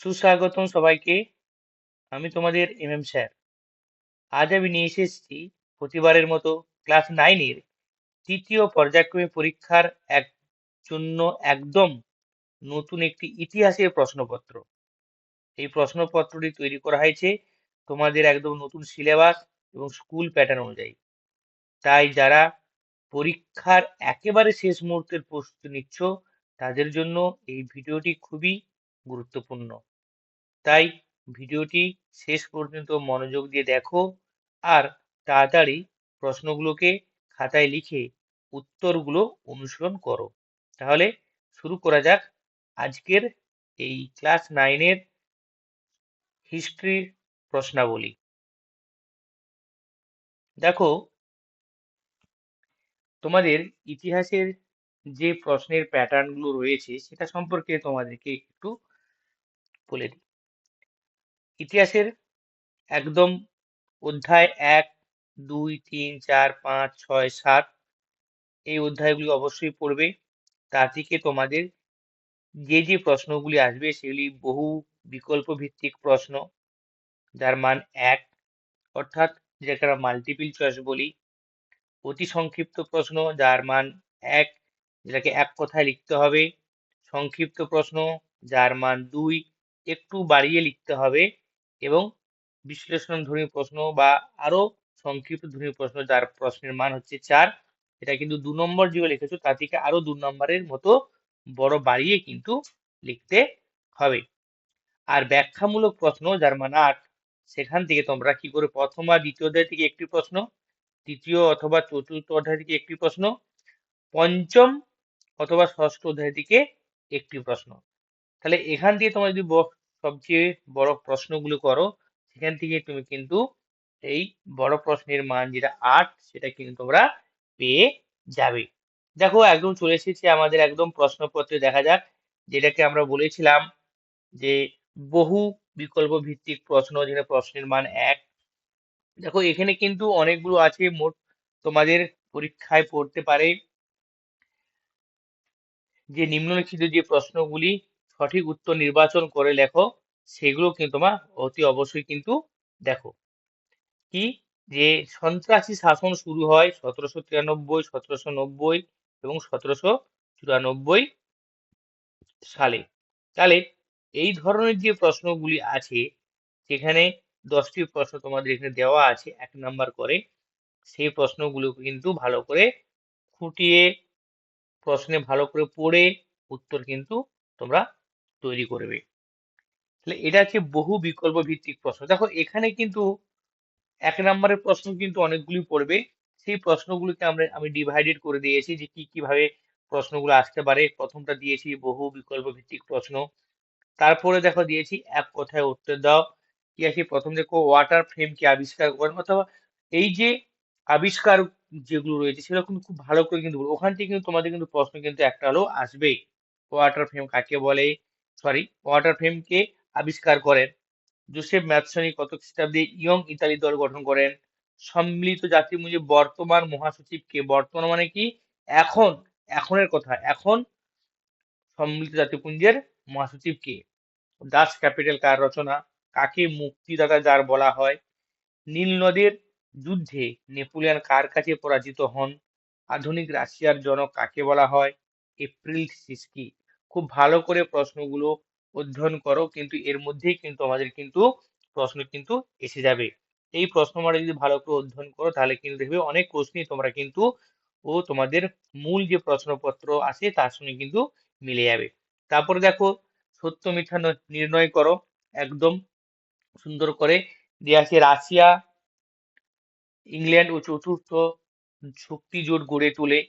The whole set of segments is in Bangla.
সুস্বাগতম সবাইকে। আমি তোমাদের এম এম স্যার। আজ আমি নিয়ে এসেছি প্রতিবারের মতো ক্লাস নাইনের তৃতীয় পর্যায়ক্রমে পরীক্ষার এক জন্য একদম নতুন একটি ইতিহাসের প্রশ্নপত্র। এই প্রশ্নপত্রটি তৈরি করা হয়েছে তোমাদের একদম নতুন সিলেবাস এবং স্কুল প্যাটার্ন অনুযায়ী। তাই যারা পরীক্ষার একেবারে শেষ মুহূর্তের প্রস্তুতি নিচ্ছ, তাদের জন্য এই ভিডিওটি খুবই গুরুত্বপূর্ণ। তাই ভিডিওটি শেষ পর্যন্ত মনোযোগ দিয়ে দেখো আর তাড়াতাড়ি প্রশ্নগুলোকে খাতায় লিখে উত্তরগুলো অনুসরণ করো। তাহলে শুরু করা যাক। আজকের এই ক্লাস নাইনের হিস্ট্রির প্রশ্নাবলী। দেখো, তোমাদের ইতিহাসের যে প্রশ্নের প্যাটার্নগুলো রয়েছে সেটা সম্পর্কে তোমাদেরকে একটু বলে দিই। ইতিহাসের একদম অধ্যায় এক, দুই, তিন, চার, পাঁচ, ছয়, সাত এই অধ্যায়গুলি অবশ্যই পড়বে। তা থেকে তোমাদের যে যে প্রশ্নগুলি আসবে সেগুলি বহু বিকল্প ভিত্তিক প্রশ্ন, যার মান এক। অর্থাৎ যেটাকে আমরা মাল্টিপিল চয়েস বলি, অতি সংক্ষিপ্ত প্রশ্ন, যার মান এক, যেটাকে এক কথায় লিখতে হবে। সংক্ষিপ্ত প্রশ্ন, যার মান দুই, একটু বাড়িয়ে লিখতে হবে। এবং বিশ্লেষণ ধর্মী প্রশ্ন বা আরও সংক্ষিপ্ত ধর্মী প্রশ্ন যার প্রশ্নের মান হচ্ছে চার, এটা কিন্তু দু নম্বর যে লিখেছো, তা থেকে আরও দু নম্বরের মতো বড় বাড়িয়ে কিন্তু লিখতে হবে। আর ব্যাখ্যামূলক প্রশ্ন যার মান আট, সেখান থেকে তোমরা কি করে প্রথম আর দ্বিতীয় অধ্যায় থেকে একটি প্রশ্ন, তৃতীয় অথবা চতুর্থ অধ্যায় থেকে একটি প্রশ্ন, পঞ্চম অথবা ষষ্ঠ অধ্যায় থেকে একটি প্রশ্ন। তাহলে এখান থেকে তোমরা যদি সবচেয়ে বড় প্রশ্নগুলো করো, সেখান থেকে তুমি কিন্তু এই বড় প্রশ্নের মান যেটা আট, সেটা কিন্তু তোমরা পেয়ে যাবে। দেখো, একদম চলে এসেছে আমাদের একদম প্রশ্নপত্রে। দেখা যাক, যেটাকে আমরা বলেছিলাম যে বহু বিকল্প ভিত্তিক প্রশ্ন যেটা প্রশ্নের মান এক। দেখো, এখানে কিন্তু অনেকগুলো আছে, মোট তোমাদের পরীক্ষায় পড়তে পারে। যে নিম্নলিখিত যে প্রশ্নগুলি সঠিক উত্তর নির্বাচন করে লেখো, সেগুলো কিন্তু তোমার অতি অবশ্যই কিন্তু দেখো। কি? যে সন্ত্রাসী শাসন শুরু হয় সতেরোশো তিরানব্বই, সতেরোশো নব্বই এবং সতেরোশো চুরানব্বই সালে। তাহলে এই ধরনের যে প্রশ্নগুলি আছে সেখানে দশটি প্রশ্ন তোমাদের এখানে দেওয়া আছে, এক নাম্বার করে, সেই প্রশ্নগুলো কিন্তু ভালো করে খুঁটিয়ে, প্রশ্নে ভালো করে পড়ে উত্তর কিন্তু তোমরা তৈরি করবে। তাহলে এটা হচ্ছে বহু বিকল্প ভিত্তিক প্রশ্ন। দেখো, এখানে কিন্তু এক নম্বরের প্রশ্ন কিন্তু অনেকগুলি পড়বে। সেই প্রশ্নগুলোকে আমরা, আমি ডিভাইডেড করে দিয়েছি যে কি কীভাবে প্রশ্নগুলো আসতে পারে। প্রথমটা দিয়েছি বহু বিকল্প ভিত্তিক প্রশ্ন। তারপরে দেখো, দিয়েছি এক কথায় উত্তর দাও। কি আছে? প্রথম দেখো ওয়াটার ফ্রেম কি আবিষ্কার করেন অথবা এই যে আবিষ্কার যেগুলো রয়েছে, সেগুলো কিন্তু খুব ভালো করে কিন্তু ওখান থেকে কিন্তু তোমাদের কিন্তু প্রশ্ন কিন্তু একটা হলেও আসবে। ওয়াটার ফ্রেম কাকে বলে? সরি ওয়াটার ফ্রেমকে আবিষ্কার করেন। জোসেফ ম্যাথসনি কত খ্রিস্টাব্দে ইয়ং ইতালি দল গঠন করেন। সম্মিলিত জাতিপুঞ্জ বর্তমান মহাসচিব কে? বর্তমান মানে কি? এখন, এখনের কথা, এখন সম্মিলিত জাতিপুঞ্জের মহাসচিব কে? দাস ক্যাপিটাল কার রচনা? কাকে মুক্তিদাতা যার বলা হয়? নীল নদের যুদ্ধে নেপোলিয়ান কার কাছে পরাজিত হন? আধুনিক রাশিয়ার জনক কাকে বলা হয়? এপ্রিল সিস্কি খুব ভালো করে প্রশ্নগুলো অধ্যয়ন করো, কিন্তু এর মধ্যেই কিন্তু আমাদের কিন্তু প্রশ্ন কিন্তু এসে যাবে। এই প্রশ্ন প্রশ্নমালা যদি ভালো করে অধ্যয়ন করো, তাহলে কিন্তু দেখবে অনেক প্রশ্নই তোমরা কিন্তু ও তোমাদের মূল যে প্রশ্নপত্র আছে, তার সঙ্গে কিন্তু মিলে যাবে। তারপরে দেখো, সত্য মিথ্যা নির্ণয় করো, একদম সুন্দর করে। দিয়ে আছে রাশিয়া, ইংল্যান্ড ও চতুর্থ শক্তি জোট গড়ে তোলে।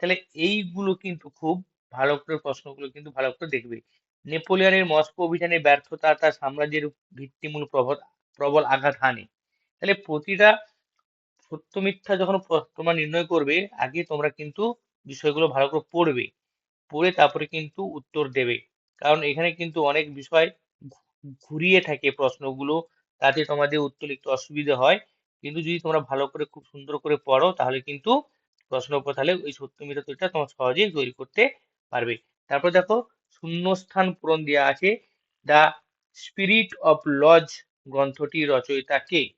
তাহলে এইগুলো কিন্তু খুব ভালো করে প্রশ্নগুলো কিন্তু ভালো করে দেখবে। নেপোলিয়নের মস্কো অভিযানে ব্যর্থতা তার সাম্রাজ্যের ভিত্তিমূল প্রবল প্রবল আঘাত হানে। তাহলে প্রতিটা সত্য মিথ্যা যখন তোমরা নির্ণয় করবে, আগে তোমরা কিন্তু বিষয়গুলো ভালো করে পড়বে। পড়ে তারপরে কিন্তু উত্তর দেবে। কারণ এখানে কিন্তু অনেক বিষয় ঘুরিয়ে থাকে প্রশ্নগুলো, তাতে তোমাদের উত্তর লিখতে অসুবিধা হয়। কিন্তু যদি তোমরা ভালো করে, খুব সুন্দর করে পড়ো, তাহলে কিন্তু প্রশ্ন তাহলে ওই সত্য মিথ্যা তোমরা সহজেই তৈরি করতে পারবে। তারপর দেখো, শূন্যস্থান পূরণ দেওয়া আছে। দা স্পিরিট অফ লজ গ্রন্থটি রচয়িতা কে?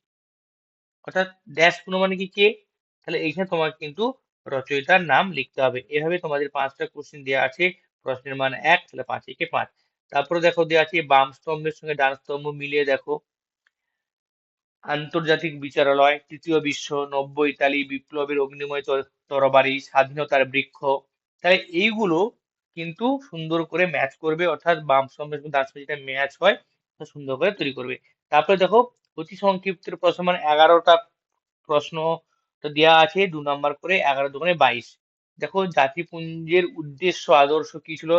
অর্থাৎ ড্যাশ পুনঃ মানে কি কে? তাহলে এইখানে তোমাকে কিন্তু রচয়িতার নাম লিখতে হবে। এভাবে তোমাদের পাঁচটা কোশ্চেন দেওয়া আছে। প্রশ্নের মান এক, তাহলে পাঁচ একে পাঁচ। তারপরে দেখো দেওয়া আছে বাম স্তম্ভের সঙ্গে ডান স্তম্ভ মিলিয়ে দেখো। আন্তর্জাতিক বিচারালয়, তৃতীয় বিশ্ব, নব্য ইতালি, বিপ্লবের অগ্নিময় তর- তরবারি, স্বাধীনতার বৃক্ষ। তাহলে এইগুলো কিন্তু সুন্দর করে ম্যাচ করবে, অর্থাৎ বাম স্তম্ভের সঙ্গে ডান স্তম্ভে যেটা ম্যাচ হয় সুন্দর করে তৈরি করবে। তারপরে দেখো, অতি সংক্ষিপ্ত প্রশ্ন মানে এগারোটা প্রশ্ন দেওয়া আছে, দু নাম্বার করে এগারো দোকানে বাইশ। দেখো, জাতিপুঞ্জের উদ্দেশ্য, আদর্শ কি ছিল?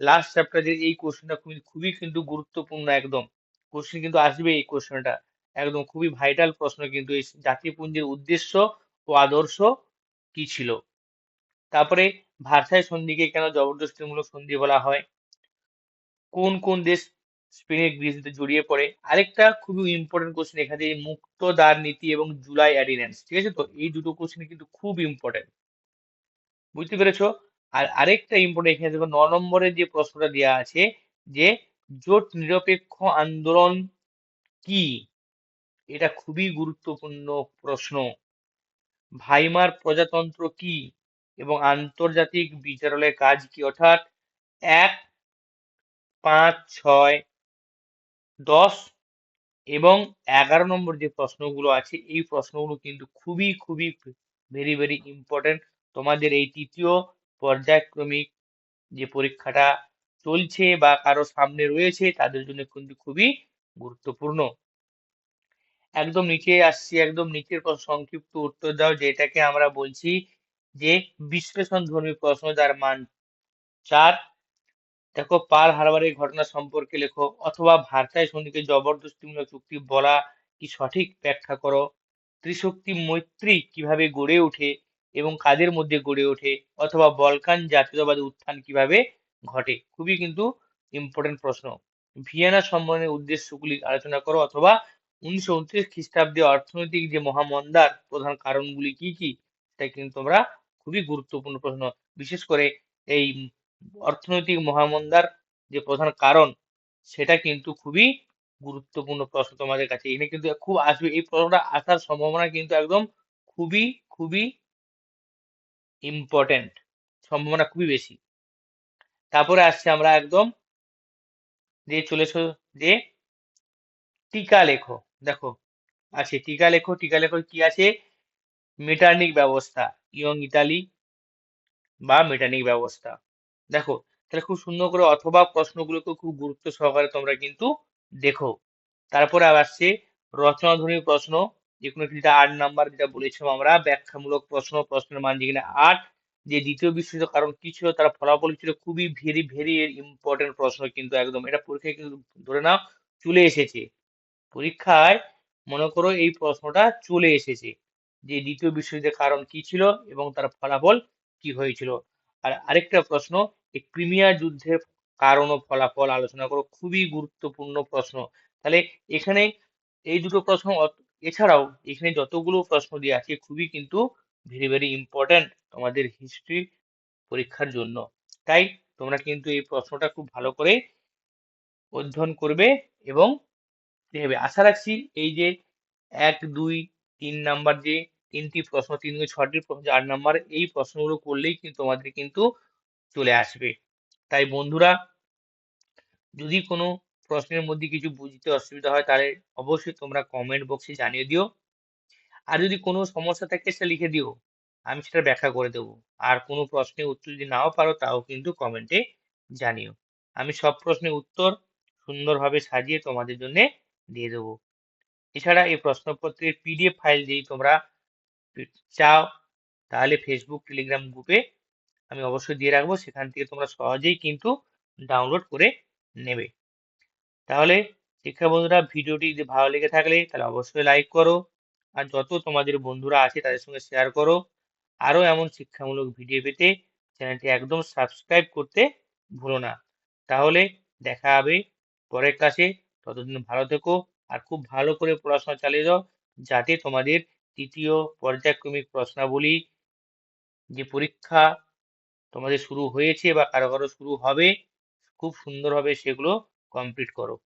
লাস্ট চ্যাপ্টারের এই কোশ্চেনটা খুবই খুবই কিন্তু গুরুত্বপূর্ণ একদম। কোশ্চেন কিন্তু আসবে এই কোশ্চেনটা একদম খুবই ভাইটাল প্রশ্ন কিন্তু এই জাতিপুঞ্জের উদ্দেশ্য ও আদর্শ কি ছিল? তারপরে ভার্সাই সন্ধিকে কেন জবরদস্তিমূলক সন্ধি বলা হয়? কোন কোন দেশ স্পেনের গ্রিসতে জড়িয়ে পড়ে? আরেকটা খুবই ইম্পর্টেন্ট কোশ্চেন এখানে মুক্ত দ্বার নীতি এবং জুলাই অ্যাডিনেন্স ঠিক আছে তো? এই দুটো কোশ্চেন কিন্তু খুব ইম্পর্টেন্ট বুঝতে পেরেছ? আর আরেকটা ইম্পর্টেন্ট এখানে দেখো, ন নম্বরের যে প্রশ্নটা দেওয়া আছে যে জোট নিরপেক্ষ আন্দোলন কি? এটা খুবই গুরুত্বপূর্ণ প্রশ্ন। ভাইমার প্রজাতন্ত্র কি? এবং আন্তর্জাতিক বিচারালয়ের কাজ কি? অর্থাৎ এক, পাঁচ, ছয়, দশ এবং এগারো নম্বর যে প্রশ্নগুলো আছে, এই প্রশ্নগুলো কিন্তু খুবই খুবই ভেরি ভেরি ইম্পর্টেন্ট তোমাদের এই তৃতীয় পর্যায়ক্রমিক যে পরীক্ষাটা চলছে বা কারও সামনে রয়েছে, তাদের জন্য কিন্তু খুবই গুরুত্বপূর্ণ। একদম নিচে আসছি, একদম নিচের সংক্ষিপ্ত উত্তর দাও, যেটাকে আমরা বলছি যে বিশ্লেষণ ধর্মী প্রশ্ন যার মান চার, দেখো পার হারবারের ঘটনা সম্পর্কে লেখো, অথবা ভারতায় সন্ধিকে জবরদস্তিমূলক চুক্তি বলা কি সঠিক? ব্যাখ্যা করো। ত্রিশক্তি মৈত্রী কীভাবে গড়ে ওঠে এবং কাদের মধ্যে গড়ে ওঠে? অথবা বলকান জাতীয়তাবাদী উত্থান কীভাবে ঘটে? খুবই কিন্তু ইম্পর্টেন্ট প্রশ্ন। ভিয়েনা সম্মেলনের উদ্দেশ্যগুলি আলোচনা করো, অথবা উনিশশো উনত্রিশ খ্রিস্টাব্দে অর্থনৈতিক যে মহামন্দার প্রধান কারণগুলি কি কি, সেটা কিন্তু তোমরা খুবই গুরুত্বপূর্ণ প্রশ্ন। বিশেষ করে এই অর্থনৈতিক মহামন্দার যে প্রধান কারণ, সেটা কিন্তু খুবই গুরুত্বপূর্ণ প্রশ্ন তোমাদের কাছে। এখানে কিন্তু খুব আসবে। এই প্রশ্নটা আসার সম্ভাবনা কিন্তু একদম খুবই খুবই ইম্পর্টেন্ট সম্ভাবনা খুবই বেশি। তারপরে আসছে আমরা একদম যে চলে যে টিকা লেখো। দেখো, আছে টিকা লেখো। টিকা লেখো কি আছে? মেটার্নিক ব্যবস্থা, ইয়ং ইতালি বা মেটার্নিক ব্যবস্থা। দেখো, তাহলে খুব সুন্দর করে অথবা প্রশ্নগুলোকে খুব গুরুত্ব সহকারে তোমরা কিন্তু দেখো। তারপরে আসছে রচনাধর্মী প্রশ্ন যে কোনো যেটা আট নাম্বার যেটা বলেছিলাম আমরা, ব্যাখ্যামূলক প্রশ্ন, প্রশ্নের মান যেখানে আট, যে দ্বিতীয় বিশ্বযুদ্ধ কারণ কি ছিল, তার ফলাফল ছিল খুবই ভেরি ভেরি ইম্পর্টেন্ট প্রশ্ন কিন্তু একদম। এটা পরীক্ষায় কিন্তু ধরে নাও চলে এসেছে। পরীক্ষায় মনে করো এই প্রশ্নটা চলে এসেছে। যে দ্বিতীয় বিশ্বযুদ্ধের কারণ কি ছিল এবং তার ফলাফল কি হয়েছিল? আর আরেকটা প্রশ্ন, এই ক্রিমিয়া যুদ্ধের কারণ ও ফলাফল আলোচনা করো খুবই গুরুত্বপূর্ণ প্রশ্ন। তাহলে এখানে এই দুটো প্রশ্ন এছাড়াও এখানে যতগুলো প্রশ্ন দিয়ে আছে, খুবই কিন্তু ভেরি ভেরি ইম্পর্ট্যান্ট তোমাদের হিস্ট্রি পরীক্ষার জন্য। তাই তোমরা কিন্তু এই প্রশ্নটা খুব ভালো করে অধ্যয়ন করবে এবং দেখবে। আশা রাখছি এই যে এক, দুই, তিন নাম্বার যে তিনটি প্রশ্ন, তিন দুই ছটি প্রশ্ন আট নাম্বার, এই প্রশ্নগুলো করলেই কিন্তু তোমাদের কিন্তু চলে আসবে। তাই বন্ধুরা, যদি কোনো প্রশ্নের মধ্যে কিছু বুঝতে অসুবিধা হয়, তাহলে অবশ্যই তোমরা কমেন্ট বক্সে জানিয়ে দিও। আর যদি কোনো সমস্যা থাকে, সেটা লিখে দিও। আমি সেটা ব্যাখ্যা করে দেবো। আর কোনো প্রশ্নের উত্তর যদি নাও পারো, তাও কিন্তু কমেন্টে জানিও। আমি সব প্রশ্নের উত্তর সুন্দরভাবে সাজিয়ে তোমাদের জন্য দিয়ে দেবো। এছাড়া এই প্রশ্নপত্রের পিডিএফ ফাইল যদি তোমরা চাও, তাহলে ফেসবুক টেলিগ্রাম গ্রুপে আমি অবশ্যই দিয়ে রাখব। সেখান থেকে তোমরা সহজেই কিন্তু ডাউনলোড করে নেবে। তাহলে শিক্ষা বন্ধুরা, ভিডিওটি যদি ভালো লেগে থাকলে তাহলে অবশ্যই লাইক করো আর যত তোমাদের বন্ধুরা আছে তাদের সঙ্গে শেয়ার করো। আরও এমন শিক্ষামূলক ভিডিও পেতে চ্যানেলটি একদম সাবস্ক্রাইব করতে ভুলো না। তাহলে দেখা হবে পরের ক্লাসে ততদিন ভালো থেকো আর খুব ভালো করে পড়াশোনা চালিয়ে যাও যাতে তোমাদের তৃতীয় পর্যায়ক্রমিক প্রশ্নাবলী, যে পরীক্ষা তোমাদের শুরু হয়েছে বা কারও কারও শুরু হবে, খুব সুন্দরভাবে সেগুলো কমপ্লিট করো।